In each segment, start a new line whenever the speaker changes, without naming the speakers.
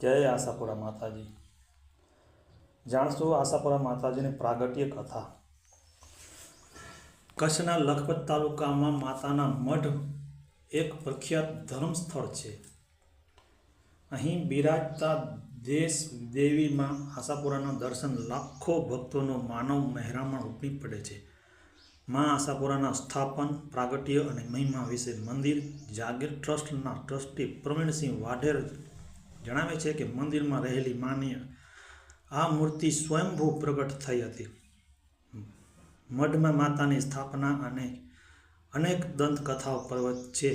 જય આશાપુરા માતાજી. જાણશું આશાપુરા માતાજીની પ્રાગટ્ય કથા. કચ્છના લખપત તાલુકામાં માતાના મઢ એક પ્રખ્યાત ધર્મ સ્થળ છે. અહીં બિરાજતા દેશ દેવીમાં આશાપુરાના દર્શન લાખો ભક્તોનો માનવ મહેરામણ ઉપડી પડે છે. માં આશાપુરાના સ્થાપન, પ્રાગટ્ય અને મહિમા વિશે મંદિર, જાગીર ટ્રસ્ટના ટ્રસ્ટી પ્રવીણસિંહ વાઢેર જણાવે છે કે મંદિરમાં રહેલી માની આ મૂર્તિ સ્વયંભૂ પ્રગટ થઈ હતી. મઢમાં માતાની સ્થાપના અને અનેક દંતકથાઓ પર્વત છે.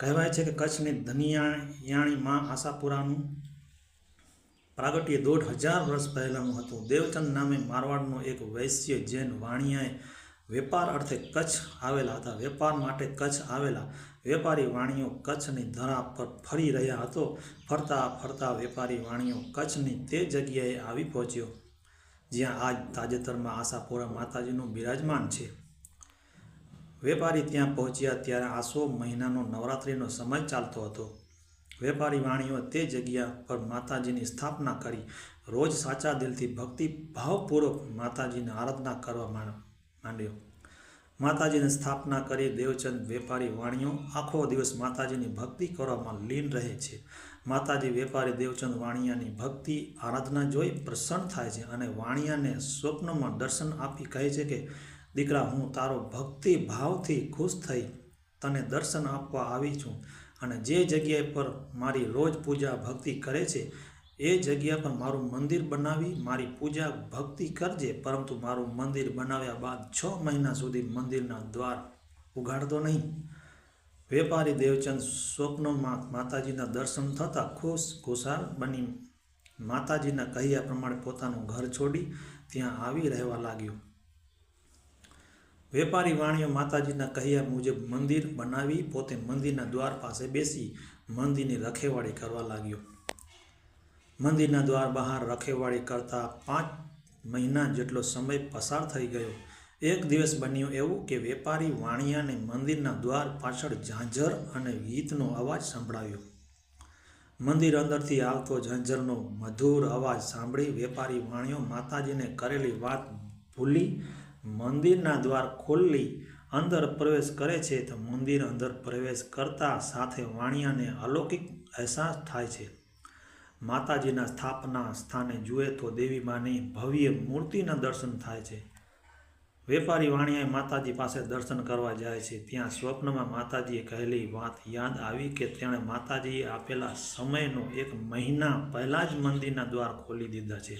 કહેવાય છે કે કચ્છની ધનિયાણી માં આશાપુરાનું પ્રાગટ્ય દોઢ હજાર વર્ષ પહેલાંનું હતું. દેવચંદ નામે મારવાડનો એક વૈશ્ય જૈન વાણિયાએ વેપાર અર્થે કચ્છ આવેલા હતા. વેપાર માટે કચ્છ આવેલા વેપારી વાણીઓ કચ્છની ધરા પર ફરી રહ્યા હતો. ફરતા ફરતા વેપારી વાણીઓ કચ્છની તે જગ્યાએ આવી પહોંચ્યો, જ્યાં આજ તાજેતરમાં આશાપુરા માતાજીનું બિરાજમાન છે. વેપારી ત્યાં પહોંચ્યા ત્યારે આસો મહિનાનો નવરાત્રિનો સમય ચાલતો હતો. વેપારી વાણીઓ તે જગ્યા પર માતાજીની સ્થાપના કરી, રોજ સાચા દિલથી ભક્તિ ભાવપૂર્વક માતાજીની આરાધના કરવા માંડ- માંડ્યો. માતાજીની સ્થાપના કરી દેવચંદ વેપારી વાણીઓ આખો દિવસ માતાજીની ભક્તિ કરવામાં લીન રહે છે. માતાજી વેપારી દેવચંદ વાણિયાની ભક્તિ આરાધના જોઈ પ્રસન્ન થાય છે અને વાણિયાને સ્વપ્નમાં દર્શન આપી કહે છે કે, દીકરા, હું તારો ભક્તિ ભાવથી ખુશ થઈ તને દર્શન આપવા આવી છું અને જે જગ્યાએ પર મારી રોજ પૂજા ભક્તિ કરે છે એ જગ્યા પર મારું મંદિર બનાવી, મારી પૂજા ભક્તિ કરજે, પરંતુ મારું મંદિર બનાવ્યા બાદ છ મહિના સુધી મંદિરના દ્વાર ઉગાડતો નહીં. વેપારી દેવચંદ સ્વપ્નમાં માતાજીના દર્શન થતાં ખુશ ખુશાલ બની. માતાજીના કહ્યા પ્રમાણે પોતાનું ઘર છોડી ત્યાં આવી રહેવા લાગ્યો. વેપારી વાણીઓ માતાજીના કહ્યા મુજબ મંદિર બનાવી પોતે મંદિરના દ્વાર પાસે બેસી મંદિરની રખેવાળી કરવા લાગ્યો. મંદિરના દ્વાર બહાર રખેવાળી કરતા પાંચ મહિના જેટલો સમય પસાર થઈ ગયો. એક દિવસ બન્યું એવું કે વેપારી વાણિયાને મંદિરના દ્વાર પાછળ ઝાંઝર અને ગીતનો અવાજ સંભળાવ્યો મંદિર અંદરથી આવતો ઝાંઝરનો મધુર અવાજ સાંભળી વેપારી વાણીઓ માતાજીને કરેલી વાત ભૂલી મંદિરના દ્વાર ખોલી અંદર પ્રવેશ કરે છે તો મંદિર અંદર પ્રવેશ કરતા સાથે વાણિયાને અલૌકિક અહેસાસ થાય છે. માતાજીના સ્થાપના સ્થાને જુએ તો દેવી માની ભવ્ય મૂર્તિના દર્શન થાય છે. વેપારી વાણિયાએ માતાજી પાસે દર્શન કરવા જાય છે. ત્યાં સ્વપ્નમાં માતાજીએ કહેલી વાત યાદ આવી કે તેણે માતાજીએ આપેલા સમયનો એક મહિના પહેલાં જ મંદિરના દ્વાર ખોલી દીધા છે.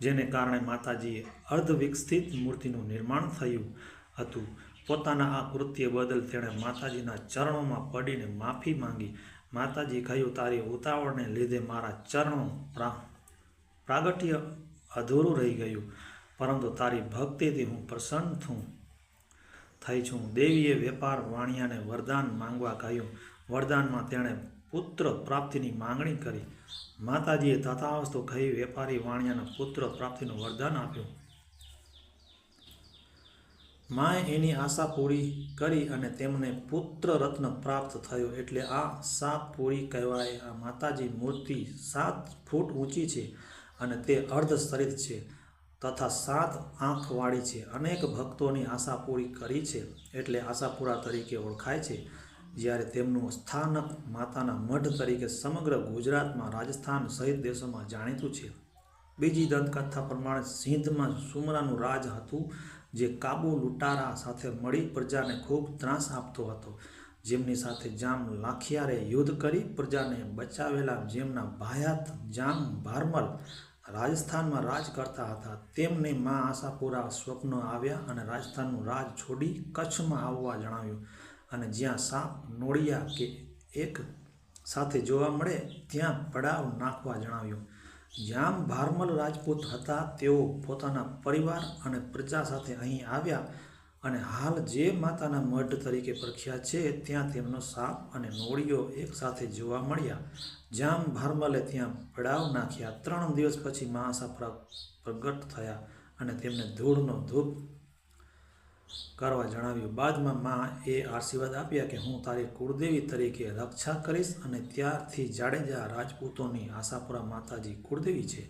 જેને કારણે માતાજીએ અર્ધ વિકસિત મૂર્તિનું નિર્માણ થયું હતું. પોતાના આ કૃત્ય બદલ તેણે માતાજીના ચરણોમાં પડીને માફી માંગી માતાજી કહ્યું, તારી ઉતાવળને લીધે મારા ચરણો પ્રા, પ્રાગટ્ય અધૂરું રહી ગયું, પરંતુ તારી ભક્તિથી હું પ્રસન્ન છું થઈ છું. દેવીએ વેપાર વાણિયાને વરદાન માંગવા કહ્યું. વરદાનમાં તેણે પુત્ર પ્રાપ્તિની માંગણી કરી. માતાજીએ તથાવસ્તુ કહી વેપારી વાણિયાને પુત્ર પ્રાપ્તિનું વરદાન આપ્યું. માએ એની આશા પૂરી કરી અને તેમને પુત્ર રત્ન પ્રાપ્ત થયો એટલે આ સાત પૂરી કહેવાય. આ માતાજી મૂર્તિ સાત ફૂટ ઊંચી છે અને તે અર્ધ છે તથા સાત આંખવાળી છે. અનેક ભક્તોની આશા પૂરી કરી છે એટલે આશાપુરા તરીકે ઓળખાય છે. જ્યારે તેમનું સ્થાનક માતાના મઢ તરીકે સમગ્ર ગુજરાતમાં રાજસ્થાન સહિત દેશોમાં જાણીતું છે. બીજી દંતકથા પ્રમાણે સિંધમાં સુમરાનું રાજ હતું, જે કાબુ લૂંટારા સાથે મળી પ્રજાને ખૂબ ત્રાસ આપતો હતો. જેમની સાથે જામ લાખિયારે યુદ્ધ કરી પ્રજાને બચાવેલા જેમના ભાયાત જામ ભારમલ રાજસ્થાનમાં રાજ કરતા હતા, તેમને મા આશાપુરા સ્વપ્ન આવ્યા અને રાજસ્થાનનું રાજ છોડી કચ્છમાં આવવા જણાવ્યું. અને જ્યાં સાપ, નોળિયા કે એક સાથે જોવા મળે, ત્યાં પડાવ નાખવા જણાવ્યું. જામ ભારમલ રાજપૂત હતા, તેઓ પોતાના પરિવાર અને પ્રજા સાથે અહીં આવ્યા અને હાલ જે માતાના મઢ તરીકે પ્રખ્યાત છે, ત્યાં તેમનો સાપ અને નોળીઓ એકસાથે જોવા મળ્યા. જામ ભારમલે ત્યાં પડાવ નાખ્યા. ત્રણ દિવસ પછી મહાસાપરા પ્રગટ થયા અને તેમને ધૂળનો ધૂપ કરવા જણાવ્યું. બાદમાં મા એ આશીર્વાદ આપ્યા કે હું તારી કુળદેવી તરીકે રક્ષા કરીશ અને ત્યારથી જાડેજા રાજપૂતોની આશાપુરા માતાજી કુળદેવી છે.